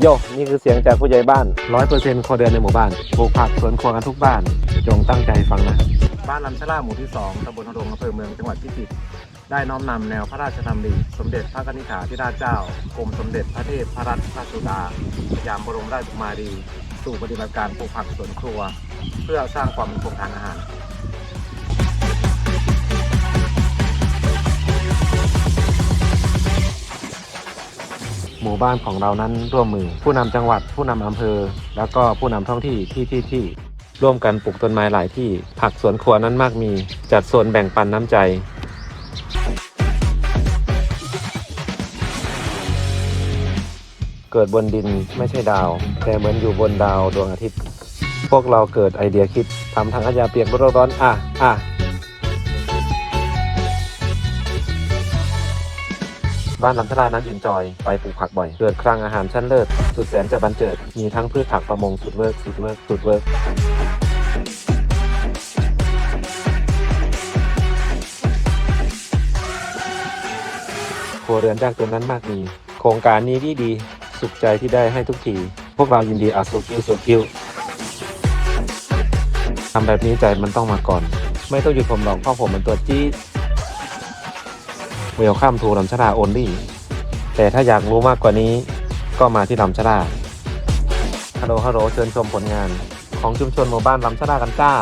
โยนี่คือเสียงจากผู้ใหญ่บ้านร้อยเปอร์เซ็นต์ครัวเรือนในหมู่บ้านปลูกผักสวนครัวกันทุกบ้าน จงตั้งใจฟังนะ บ้านลำชะลาหมู่ที่ 2 ตำบลหงดงอำเภอเมืองจังหวัดพิจิตร ได้น้อมนำแนวพระราชดำริ สมเด็จพระกนิษฐาธิราชเจ้า กรมสมเด็จพระเทพพระรัตนราชสุดาสยามบรมราชกุมารี สู่ปฏิบัติการปลูกผักสวนครัว เพื่อสร้างความมั่นคงทางอาหาร มู่บ้านของเรานั้นร่วมมือ ผู้นำจังหวัด ผู้นำอำเภอ แล้วก็ผู้นำท้องที่ที่ที่ที่ร่วมกันปลูกต้นไม้หลายที่ ผักสวนครัวนั้นมากมี จัดโซนแบ่งปันน้ำใจเกิดบนดินไม่ใช่ดาว แต่เหมือนอยู่บนดาวดวงอาทิตย์ พวกเราเกิดไอเดียคิดทำทางขยะเปียกรถร้อนอะ อะ บ้านลำทลานั้นอินจอยไปปลูกผักบ่อยเกิดคลังอาหารชั้นเลิศสุดแสนจะบันเจิด มีทั้งพืชผักประมงสุดเวิร์กสุดเวิร์กสุดเวิร์กครัวเรือนยากจนนั้นมากมี โครงการนี้ดีดีสุขใจที่ได้ให้ทุกที พวกเรายินดีอาสุคิวสุคิวทำแบบนี้ใจมันต้องมาก่อน ไม่ต้องหยุดผมหรอกเพราะผมมันตัวจี๊ด เวลข้ามทูลำชะลาโอนลี่แต่ถ้าอยากรู้มากกว่านี้ก็มาที่ลำชะลาฮัลโหลฮัลโหลเชิญชมผลงานของชุมชนหมู่บ้านลำชะลากันจ้า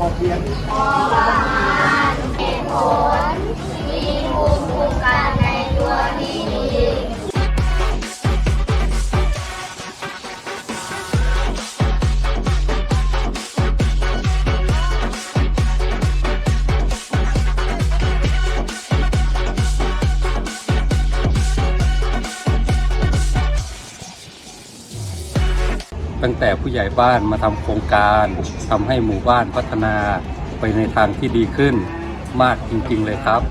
พอเพียง ตั้งแต่ผู้ใหญ่บ้านมาทำโครงการทำให้หมู่บ้านพัฒนาไปในทางที่ดีขึ้นมากจริงๆเลยครับ